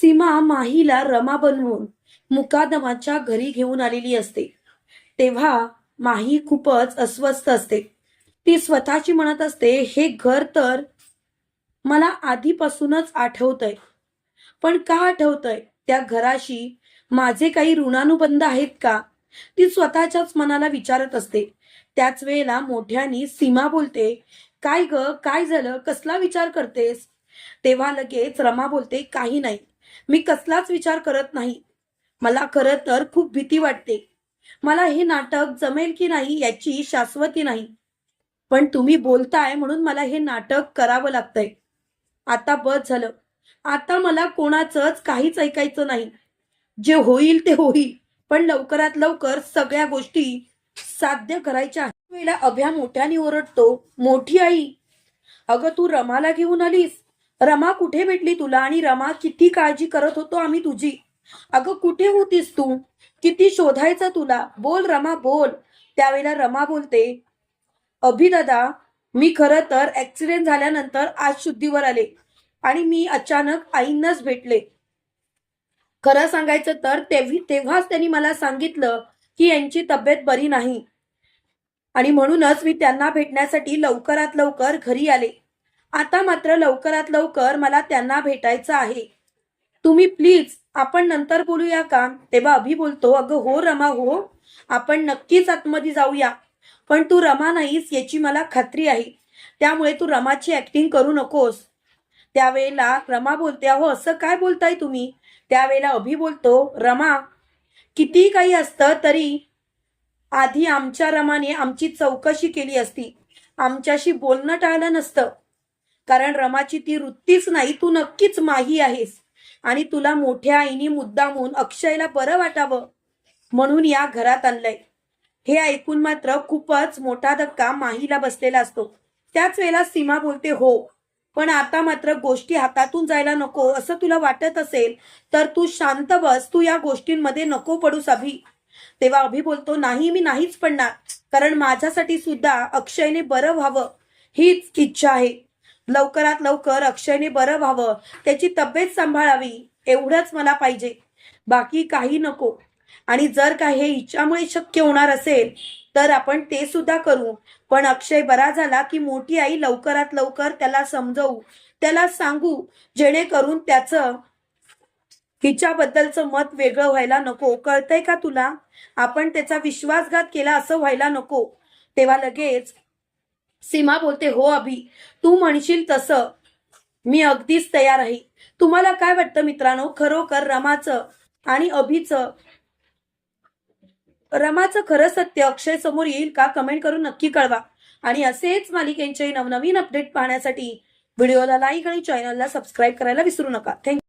सीमा माहीला रमा बनवून मुकादमाच्या घरी घेऊन आलेली असते. तेव्हा माही खूपच अस्वस्थ असते. ती स्वतःची म्हणत असते हे घर तर मला आधीपासूनच आठवतंय. पण का आठवतंय? त्या घराशी माझे काही ऋणानुबंध आहेत का? ती स्वतःच्याच मनाला विचारत असते. त्याच वेळेला मोठ्यानी सीमा बोलते काय ग? काय झालं? कसला विचार करतेस? तेव्हा लगेच रमा बोलते काही नाही. मी कसलाच विचार करत नाही. मला खरं तर खूप भीती वाटते. मला हे नाटक जमेल की नाही याची शाश्वती नाही. पण तुम्ही बोलताय म्हणून मला हे नाटक करावं लागतंय. आता बस झालं. आता मला कोणाचंच काहीच ऐकायचं नाही. जे होईल ते होईल. पण लवकरात लवकर सगळ्या गोष्टी साध्य करायच्या वेळेला अभ्या मोठ्याने ओरडतो. मोठी आई अगं तू रमाला घेऊन आलीस? रमा कुठे भेटली तुला आणि रमा किती काळजी करत होतो आम्ही तुझी? अगं कुठे होतीस तू? किती शोधायचं तुला? बोल रमा बोल. त्यावेळेला रमा बोलते अभिदादा मी खरं तर ऍक्सिडेंट झाल्यानंतर आज शुद्धीवर आले आणि मी अचानक आईंनाच भेटले. खरं सांगायचं तर तेव्हा तेव्हाच त्यांनी मला सांगितलं की यांची तब्येत बरी नाही. आणि म्हणूनच मी त्यांना भेटण्यासाठी लवकरात लवकर घरी आले. आता मात्र लवकरात लवकर मला त्यांना भेटायचं आहे. तुम्ही प्लीज आपण नंतर बोलूया का? तेव्हा अभि बोलतो अगं हो रमा हो. आपण नक्कीच आतमध्ये जाऊया. पण तू रमा नाहीस याची मला खात्री आहे. त्यामुळे तू रमाची ऍक्टिंग करू नकोस. त्यावेळेला रमा बोलते अहो असं काय बोलताय तुम्ही? त्यावेळेला अभि बोलतो रमा किती काही असतं तरी आधी आमच्या रमाने आमची चौकशी केली असती. आमच्याशी बोलणं टाळलं नसतं. कारण रमाची ती वृत्तीच नाही तू नक्कीच माही आहेस. आणि तुला मोठ्या आईनी मुद्दामून अक्षयला बरं वाटावं म्हणून या घरात आणलंय. हे ऐकून मात्र खूपच मोठा धक्का माहीला बसलेला असतो. त्याच वेळेला सीमा बोलते हो पण आता मात्र गोष्टी हातातून जायला नको. असं तुला वाटत असेल तर तू शांत बस तू या गोष्टींमध्ये नको पडूस अभि. तेव्हा अभि बोलतो नाही मी नाहीच पडणार. कारण माझ्यासाठी सुद्धा अक्षयने बरं व्हावं. हीच इच्छा आहे. लवकरात लवकर अक्षयने बरं व्हावं त्याची तब्येत सांभाळावी एवढंच मला पाहिजे. बाकी काही नको. आणि जर का हे हिच्यामुळे शक्य होणार असेल तर आपण ते सुद्धा करू. पण अक्षय बरा झाला की मोठी आई लवकरात लवकर त्याला समजवू त्याला सांगू जेणेकरून त्याचं हिच्याबद्दलचं मत वेगळं व्हायला नको. कळतंय का तुला? आपण त्याचा विश्वासघात केला असं व्हायला नको. तेव्हा लगेच सीमा बोलते हो अभि तू म्हणशील तसं. मी अगदीच तयार आहे. तुम्हाला काय वाटतं मित्रांनो? खरोखर रमाचं आणि अभिचं रमाचं खरं सत्य अक्षय समोर येईल का? कमेंट करून नक्की कळवा. आणि असेच मालिकेंचे नवनवीन अपडेट पाहण्यासाठी व्हिडिओला लाईक आणि चॅनलला सबस्क्राईब करायला विसरू नका. थँक्यू